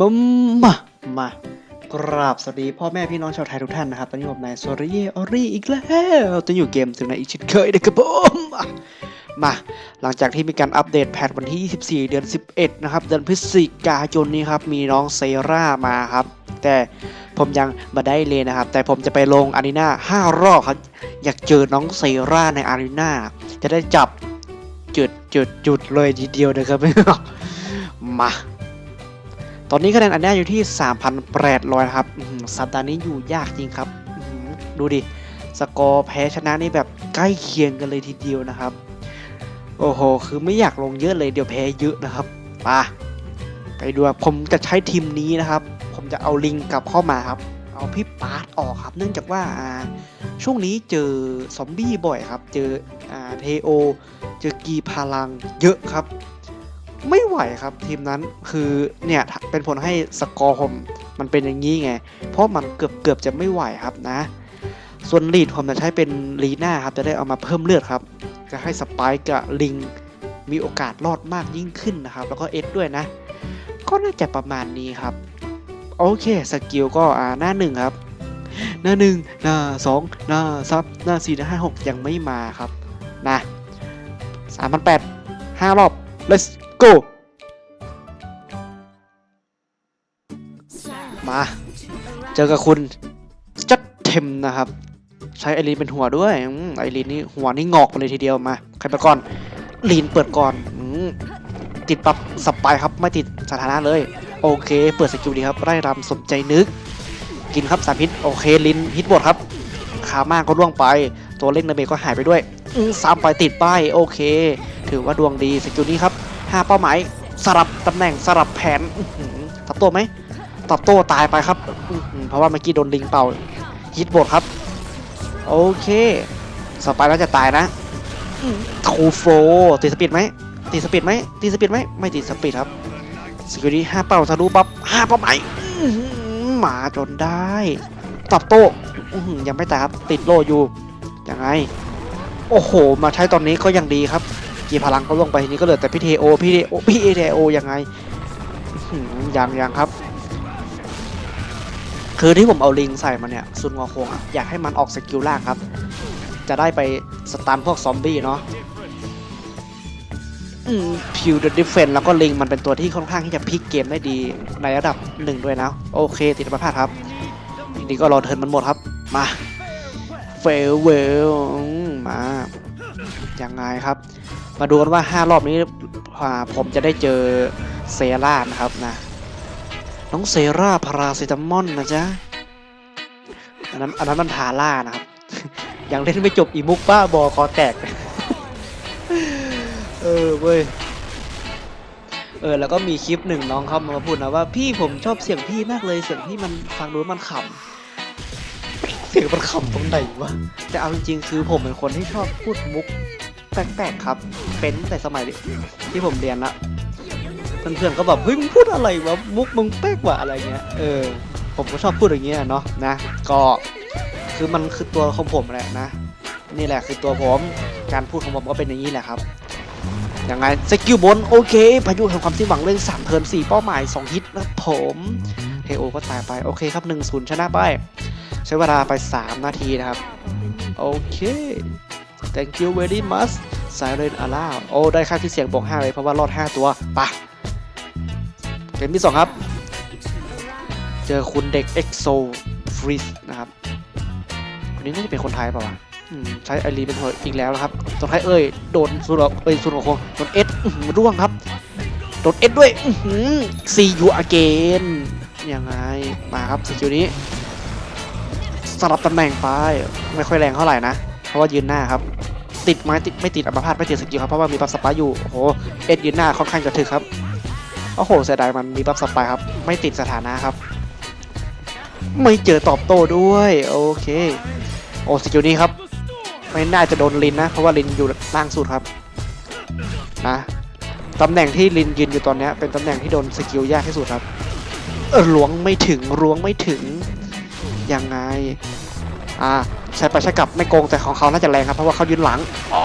มึมมามากราบสวัสดีพ่อแม่พี่น้องชาวไทยทุกท่านนะครับ ตอนนี้ผมนายโซริเออรี่อีกแล้วจะอยู่เกมสึงในอีกชิดเคยนะครับผม มา หลังจากที่มีการอัปเดตแพทวันที่ 24 เดือน 11 นะครับ เดือนพฤศจิกายนนี้ครับ มีน้องเซรามาครับ แต่ผมยังมาได้เลยนะครับ แต่ผมจะไปลงอารีนา5 รอบครับ อยากเจอน้องเซราในอารีนาจะได้จับจุดจุดจุดเลยทีเดียวนะครับ มา ตอนนี้คะแนนอันเนี้อยู่ที่ 3,800 นะครับสัปดาห์นี้อยู่ยากจริงครับ ดูดิสกอร์แพ้ชนะนี่แบบใกล้เคียงกันเลยทีเดียวนะครับ โอ้โห คือไม่อยากลงเยอะเลยเดี๋ยวแพ้เยอะนะครับไปะไปดูครับผมจะใช้ทีมนี้นะครับ ผมจะเอาลิงกลับเข้ามาครับ เอาพี่ปาร์ตออกครับ เนื่องจากว่าช่วงนี้เจอซอมบี้บ่อยครับ เจอเทโอ เจอกีพลังเยอะครับ ไม่ไหวครับทีมนั้นคือเนี่ยเป็นผลให้สกอร์ผมมันเป็นอย่างนี้ไง เพราะมันเกือบเกือบจะไม่ไหวครับนะ ส่วนลีดผมจะใช้เป็นลีน่าครับ จะได้เอามาเพิ่มเลือดครับะให้สไปค์กับลิงมีโอกาสรอดมากยิ่งขึ้นนะครับ แล้วก็เอสด้วยนะ ก็น่าจะประมาณนี้ครับ โอเคสกิลก็อ่าหน้าหนึ่งครับ หน้าหนึ่งหน้าสองหน้าซับหน้าสี่หน้าห้าหกยังไม่มาครับนะสามพันแปดห้ารอบ let's go มา เจอกับคุณจัดเทมนะครับ ใช้ไอรีนเป็นหัวด้วยอไอรีนนี่หัวนี่งอกไปเลยทีเดียวมาใครไปก่อนลีนเปิดก่อนอติดปับสปายครับไม่ติดสถานะเลย โอเค เปิดสกิลดีครับไร่รำสมใจนึก กินครับสามพิษโอเคลินฮิตบทครับขามากก็ร่วงไป ตัวเล่นนาเมก็หายไปด้วยสามไปติดป้ายโอเค ถือว่าดวงดีสกิลนี้ครับห้าเป้าหมายสลับตำแหน่งสลับแผนตอบโต้ไหมตอบโต้ตายไปครับเพราะว่าเมื่อกี้โดนลิงเป่าฮิตบทครับ โอเค สไปแล้วจะตายนะทูโฟตีสปีดไหมตีสปีดไหมตีสปีดไหมไม่ตีสปีดครับสกิลนี้ห้าเป้าทะลุปั๊บห้าเป้าหมายอื้อหือหมาจนได้ตอบโต้อื้อหือยังไม่ตายครับ ติดโลอยู่ยังไง โอ้โห มาใช้ตอนนี้ก็ยังดีครับ กีพลังก็ลงไปทีนี้ก็เหลือแต่พี่เทโอพี่เทโอพี่เอเทโอยังไงอื้อหือยังยังครับ คือที่ผมเอาลิงใส่มาเนี่ยซุนงอคงอะอยากให้มันออกสกิลล่างครับ จะได้ไปสตันพวกซอมบี้เนาะอืมพิวเดอะดิฟเฟนแล้วก็ลิงมันเป็นตัวที่ค่อนข้างที่จะพลิกเกมได้ดีในระดับหนึ่งด้วยนะ โอเค ติดประพาดครับทีนี้ก็รอเทิร์นมันหมดครับ มาเฟลเวลมายังไงครับ มาดูกันว่า 5 รอบนี้ผมจะได้เจอเซรานะครับนะ น้องเซราพาราเซตามอนนะจ๊ะ อันนั้นอันนั้นมันทาร่านะครับ ยังเล่นไม่จบอีมุกบ้าบอคอแตก เออเว้ย เออแล้วก็มีคลิปหนึ่งน้องเขามาพูดนะว่าพี่ผมชอบเสียงพี่มากเลยเสียงพี่มันฟังดูแล้วมันขำ เสียงมันขำตรงไหนวะ แต่เอาจริงๆคือผมเป็นคนที่ชอบพูดมุกแปลกๆครับ เป็นตั้งแต่สมัยที่ผมเรียนละ เพื่อนๆก็แบบเฮ้ยมึงพูดอะไรวะมุกมึงแปลกว่ะอะไรเงี้ยเออผมก็ชอบพูดอย่างเงี้ยเนาะนะก็คือมันคือตัวของผมแหละนะนี่แหละคือตัวผมการพูดของผมก็เป็นอย่างนี้แหละครับยังไงสกิลบนโอเคพายุแห่งความสิ้นหวังเรื่อง3เทิร์น4เป้าหมาย 2 ฮิตนะผมเทโอก็ตายไปโอเคครับ 1 0 ชนะไป ใช้เวลาไป 3 นาทีนะครับ โอเค thank you very much silent alarm โอ้ ได้ค่าที่เสียงบอก 5 เลยเพราะว่ารอด 5 ตัวไปะ เกมที่2ครับ เจอคุณเด็ก EXO Freeze นะครับ คนนี้น่าจะเป็นคนไทยเปล่าวะใช้ไอรีเป็นหัวอีกแล้วนะครับตัวไทยเอ้ยโดนสุดเอ้ยสุดของคงโดนเอสร่วงครับ โดนเอสด้วยซียูอาเกนยังไง มาครับสกิลนี้สลับตำแหน่งไป ไม่ค่อยแรงเท่าไหร่นะ เพราะว่ายืนหน้าครับ ติดไม้ติดไม่ติดอัมพาตไม่ติดสกิลครับ เพราะว่ามีบัฟสปายอยู่ โอ้โห เอ็ดยืนหน้าค่อนข้างจะถึกครับ โอ้โหเสียดายมันมีบัฟสปายครับ ไม่ติดสถานะครับ ไม่เจอตอบโต้ด้วย โอเค โอ้สกิลนี้ครับ ไม่น่าจะโดนลินนะ เพราะว่าลินอยู่ล่างสุดครับนะตำแหน่งที่ลินยืนอยู่ตอนนี้เป็นตำแหน่งที่โดนสกิลยากที่สุดครับเออล้วงไม่ถึงล้วงไม่ถึงยังไงอ่าใช้ไปใช้กลับไม่โกงแต่ของเขาน่าจะแรงครับเพราะว่าเขายืนหลังอ๋อ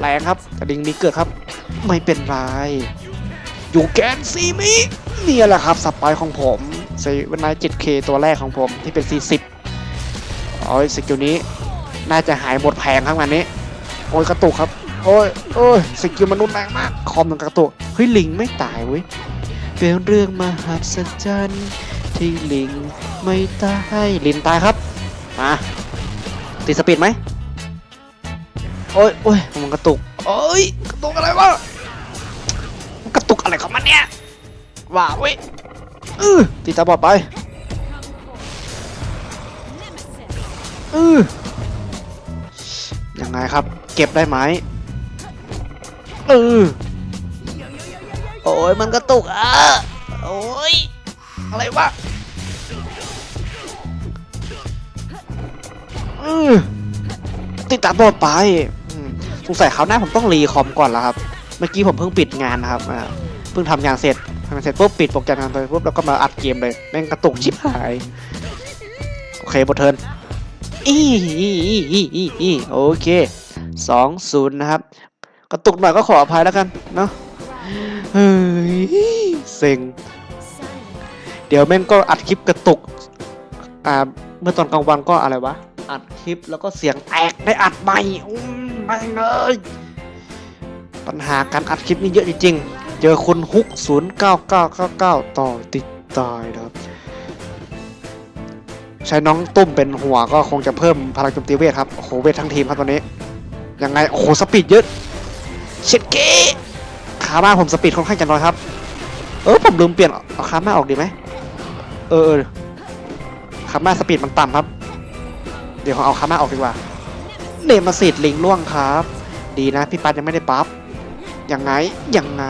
แรงครับกระดิ่งนี้เกิดครับ ไม่เป็นไร อยู่แกนซีมิเนี่ยแหละครับสปายของผมเซเวนไน 7K ตัวแรกของผมที่เป็น 40โอ้ยสกิลนี้น่าจะหายหมดแพงครับงานนี้ โอ้ยกระตุกครับ โอ้ยโอ้ยสกิลมนุษย์แรงมาก คอมมันกระตุก เฮ้ยลิงไม่ตายเว้ย เป็นเรื่องมหัศจรรย์ที่ลิงไม่ตายลินตายครับ มาติดสปีดไหมโอ้ยโอ้ยมันกระตุก โอ้ยกระตุกอะไรวะ อะไรของมันเนี่ยว้าเว้ยเออตีตาบอดไปเออยังไงครับ เก็บได้ไหมเออโอ้ยมันกระตุกอะโอ้ยอะไรวะอืมติดตามต่อไปอืมสงสัยคราวหน้าผมต้องรีคอมก่อนแล้วครับ เมื่อกี้ผมเพิ่งปิดงานนะครับอ่าเพิ่งทำงานเสร็จทำงานเสร็จปุ๊บปิดโปรแกรมงานไปปุ๊บแล้วก็มาอัดเกมเลยแม่งกระตุกชิบหายโอเคบทเทิร์นอีอีอีอีอีอีโอเคสองศูนย์นะครับ กระตุกหน่อยก็ขออภัยแล้วกันเนาะเฮ้ยเซ็งเดี๋ยวแม่งก็อัดคลิปกระตุกอ่าเมื่อตอนกลางวันก็อะไรวะอัดคลิปแล้วก็เสียงแตกได้อัดใหม่อุ้มไม่เลยปัญหาการอัดคลิปนี่เยอะจริงๆ เจอคุณฮุก 09999 ต่อติดตายนะครับ ใช้น้องตุ้มเป็นหัวก็คงจะเพิ่มพลังโจมตีเวทครับโอ้โหเวททั้งทีมครับตอนนี้ ยังไง โอ้โห สปีดเยอะเช็ดเก้ขามาผมสปีดค่อนข้างจะน้อยครับ เออ ผมลืมเปลี่ยนเอาขามาออกดีไหมเออเออคาม่าสปีดมันต่ำครับ เดี๋ยวผมเอาคาม่าออกดีกว่าเนมาสิตลิงล่วงครับ ดีนะพี่ปั๊ดยังไม่ได้ปั๊บ ยังไงยังไง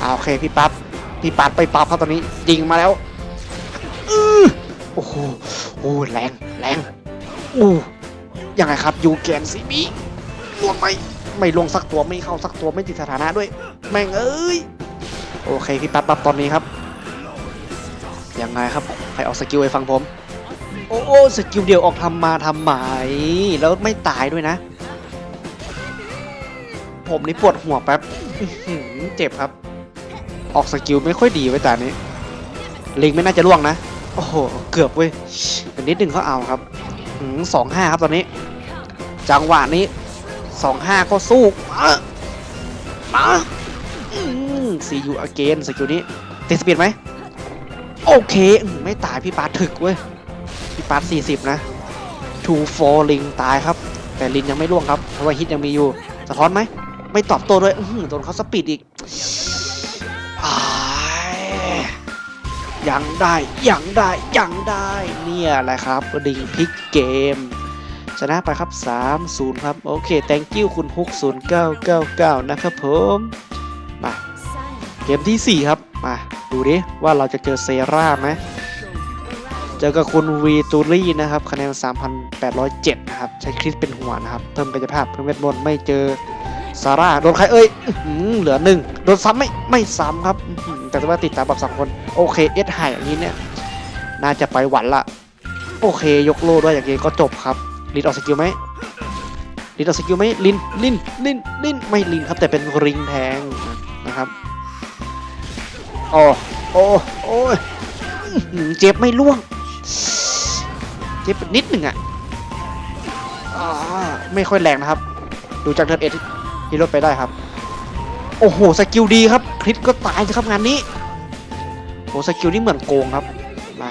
อ่าโอเคพี่ปั๊บพี่ปั๊ดไปปั๊บครับตอนนี้ยิงมาแล้วอือโอ้โหโอ้แรงแรงอู้ยังไงครับยูแกนซีบีลวงไหมไม่ลงสักตัวไม่เข้าสักตัวไม่ติดสถานะด้วย แม่งเอ้ยโอเคพี่ปั๊บปั๊บตอนนี้ครับยังไงครับใครออกสกิลไอ้ฟังผมโอ้โอ้สกิลเดียวออกทำมาทำไมแล้วไม่ตายด้วยนะ ผมนี่ปวดหัวแป๊บเจ็บครับ ออกสกิลไม่ค่อยดีไว้แต่นี้ ลิงไม่น่าจะล่วงนะ โอ้โห เกือบเว้ยแต่นิดนึงเขาเอาครับสองห้าครับตอนนี้ จังหวะนี้สองห้าก็สู้มามาซียูอเกนสกิลนี้ติดสปีดไหมโอเค ไม่ตายพี่ปาถึกเว้ย พี่ปาร์ต40นะทูโฟลิงตายครับ แต่ลินยังไม่ร่วงครับ เพราะว่าฮิตยังมีอยู่ สะท้อนไหม ไม่ตอบโต้ด้วยอื้อหือโดนเขาสปีดอีกอ้ายยังได้ยังได้ยังได้ เนี่ยแหละครับดิงพลิกเกม ชนะไปครับ 3-0 ครับ โอเค thank you คุณฮุก0999 นะครับผม มาเกมที่ 4 ครับ มาดูดิ ว่าเราจะเจอเซราไหมเจอกับคุณวีตูรี่นะครับคะแนน 3,807 นะครับ ใช้คริสเป็นหัวนะครับ เพิ่มกายภาพเพิ่มเวทมนต์ไม่เจอ ซาร่าโดนใครเอ้ยเหลือหนึ่งโดนซ้ำไม่ไม่ซ้ำครับ แต่ว่าติดตามแบบสองคน โอเคเอสไฮอย่างนี้เนี่ย น่าจะไปหวันละ โอเค ยกโล่ด้วยอย่างนี้ก็จบครับลินออกสกิลไหมลินออกสกิลไหมลินลินลินลินไม่ลินครับแต่เป็นริงแทงนะครับโอ้โอ้โอ้ยเจ็บไม่ล่วง เจ็บนิดหนึ่งอะอ่าไม่ค่อยแรงนะครับ ดูจากเทิร์นเอ็ด ที่ลดไปได้ครับ โอ้โหสกิลดีครับคริสก็ตายสิครับงานนี้โอ้สกิลนี่เหมือนโกงครับมา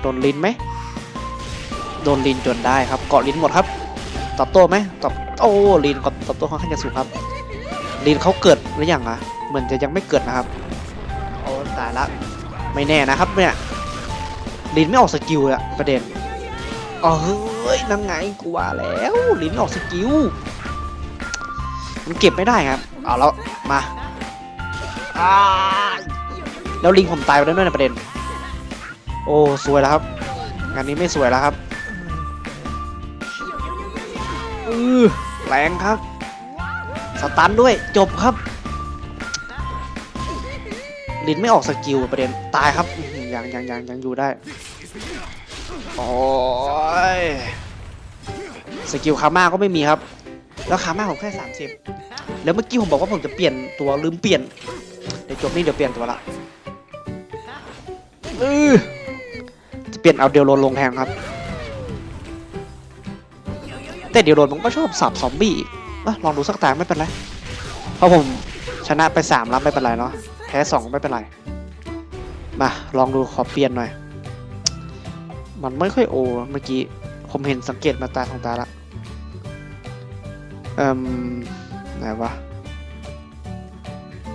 โดนลินไหมโดนลินจนได้ครับเกาะลินหมดครับตอบโต้ไหมตอบโอ้ลินก็ตอบโต้ค่อนข้างจะสูงครับลินเขาเกิดหรือยังอะเหมือนจะยังไม่เกิดนะครับโอ้ตายละไม่แน่นะครับเนี่ยลินไม่ออกสกิลอะประเด็นอ๋อเฮ้ยนั่นไงกูว่าแล้วลินออกสกิล มันเก็บไม่ได้ครับ เอาแล้ว มาแล้วลิงผมตายไปแล้วด้วยนะประเด็น โอ้สวยแล้วครับ งานนี้ไม่สวยแล้วครับออแรงครับ สตันด้วยจบครับ ลินไม่ออกสกิลประเด็นตายครับยังยังยังยังอยู่ได้ โอ้ยสกิลคาม่าก็ไม่มีครับ แล้วคาม่าผมแค่สามสิบ แล้วเมื่อกี้ผมบอกว่าผมจะเปลี่ยนตัวลืมเปลี่ยนเดี๋ยวจบนี่เดี๋ยวเปลี่ยนตัวละเออจะเปลี่ยนเอาเดลโลนลงแทนครับ แต่เดลโลนผมก็ชอบสับซอมบี้ลองดูสักตาไม่เป็นไรเพราะผมชนะไปสามแล้วไม่เป็นไรเนาะแพ้สองไม่เป็นไรมาลองดูขอเปลี่ยนหน่อย มันไม่ค่อยโอเมื่อกี้ ผมเห็นสังเกตมาตาของตาละเอ่ม ไหนวะ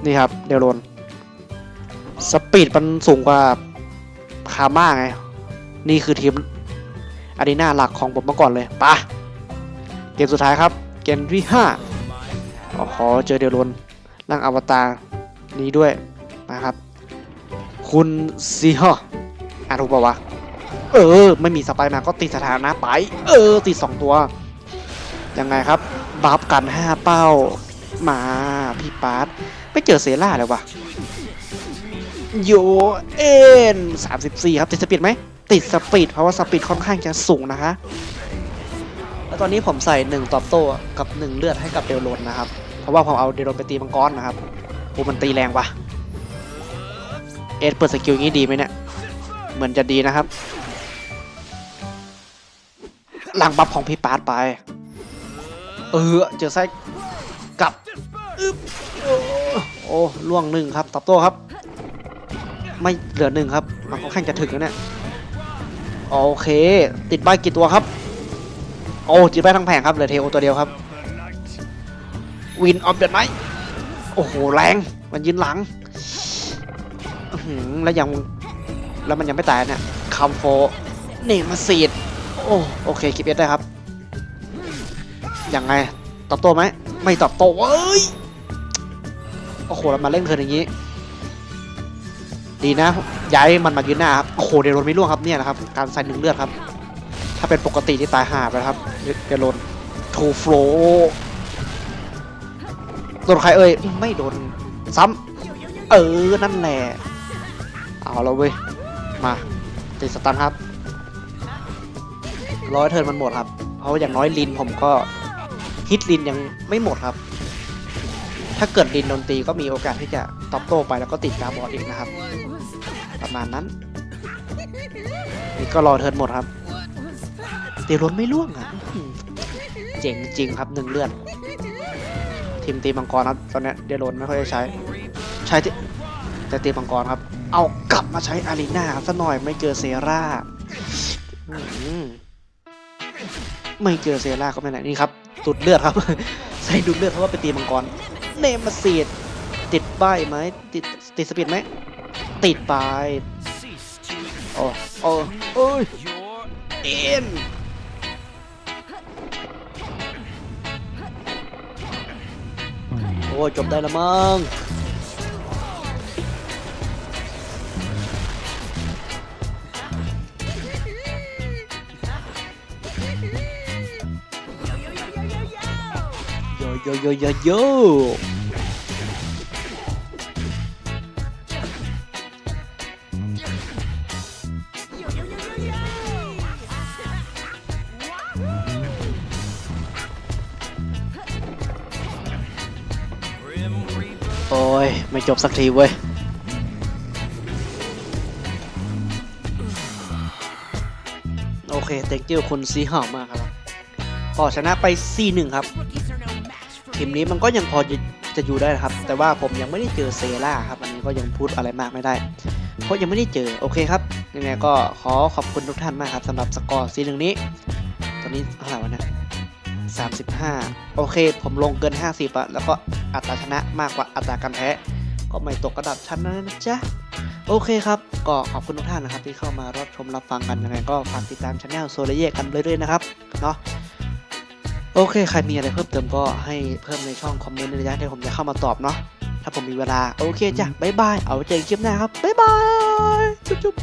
นี่ครับเดลโลนสปีดมันสูงกว่าคาม่าไง นี่คือทีมอารีนาหลักของผมมาก่อนเลยปะเกมสุดท้ายครับ เกมที่ห้าอ๋อเจอเดลโลนร่างอวตารนี้ด้วยนะครับ คุณซีฮออ่านถูกเปล่าวะ เออ ไม่มีสไปร์มาก็ติดสถานะไป เออ ติดสองตัว ยังไงครับบัฟกันห้าเป้ามาพี่ปาร์ตไม่เจอเซล่าเลยวะโยเอ็นสามสิบสี่ครับ ติดสปีดไหม ติดสปีดเพราะว่าสปีดค่อนข้างจะสูงนะคะแล้วตอนนี้ผมใส่หนึ่งตอบโต้กับหนึ่งเลือดให้กับเดลโลนนะครับ เพราะว่าผมเอาเดลโลนไปตีมังกรนะครับโอ้มันตีแรงปะเอ็ดเปิดสกิลงนี้ดีไหมเนี่ยเหมือนจะดีนะครับหลังบัฟของพี่ปาร์ตไป เออเจอไส้กลับโอ้ล่วงหนึ่งครับตอบโต้ครับ ไม่เหลือหนึ่งครับมันค่อนข้างจะถึงแล้วเนี่ยโอเค ติดใบกี่ตัวครับ โอ้ติดใบทั้งแผงครับเหลือเทโอตัวเดียวครับวินออฟเดอะไนท์โอ้โหแรงมันยืนหลังแล้วยังแล้วมันยังไม่ตายเนี่ยคัมโฟเนมาซีดโอ้โอเคคลิปเอสได้ครับ ยังไงตอบโต้ไหมไม่ตอบโต้เอ้ยโอ้โหแล้วมาเล่นเคินอย่างนี้ ดีนะย้ายมันมายืนหน้าครับโอ้โหเดโรนไม่ร่วงครับเนี่ยนะครับ การใส่หนึ่งเลือดครับ ถ้าเป็นปกติที่ตายห่าไปครับเดโรนทูโฟลโดนใครเอ่ยไม่โดนซ้ำเออนั่นแหละเอาแล้วเว้ยมาติดสตันครับร้อยเทิร์นมันหมดครับ เพราะอย่างน้อยลินผมก็ ฮิตลินยังไม่หมดครับ ถ้าเกิดลินโดนตีก็มีโอกาสที่จะตอบโต้ไปแล้วก็ติดกาบอดอีกนะครับ ประมาณนั้น นี่ก็รอเทิร์นหมดครับตีรนไม่ล่วงอะเจ๋งจริงครับหนึ่งเลือดทีมตีมังกรครับตอนเนี้ยเดโรนไม่ค่อยได้ใช้ ใช้ที่แต่ตีมังกรครับ เอากลับมาใช้อารีนาซะหน่อยไม่เจอเซราไม่เจอเซราก็ไม่ไหนนี่ครับ ดูดเลือดครับ ใส่ดูดเลือดเพราะว่าไปตีมังกร เนมาสีดติดป้ายไหมติดติดสปีดไหมติดไปโอ้โอ้โอ้ยเอ็นโอ้จบได้ละมั้ง โยโยโยโยโอ้ย ไม่จบสักทีเว้ยโอเค thank you คุณซีห่อมากครับก็ชนะไป 4-1 ครับ ทีมนี้มันก็ยังพอจะจะอยู่ได้นะครับ แต่ว่าผมยังไม่ได้เจอเซล่าครับ อันนี้ก็ยังพูดอะไรมากไม่ได้ เพราะยังไม่ได้เจอ โอเคครับ ยังไงก็ขอขอบคุณทุกท่านมากครับสำหรับสกอร์ซีหนึ่งนี้ ตอนนี้เท่าไหร่วะเนะ35 โอเค ผมลงเกิน 50อะแล้วก็อัตราชนะมากกว่าอัตราการแพ้ ก็ไม่ตกระดับชั้นนะจ๊ะ โอเคครับ ก็ขอบคุณทุกท่านนะครับที่เข้ามารับชมรับฟังกันยังไงก็ฝากติดตามช anel โซเลเยกันเรื่อยๆนะครับ เนาะ โอเค ใครมีอะไรเพิ่มเติมก็ให้เพิ่มในช่องคอมเมนต์ในระยะที่ผมจะเข้ามาตอบเนาะ ถ้าผมมีเวลา โอเคจ้ะบ๊ายบาย เอาไว้เจอกันคลิปหน้าครับบ๊ายบาย จุ๊บ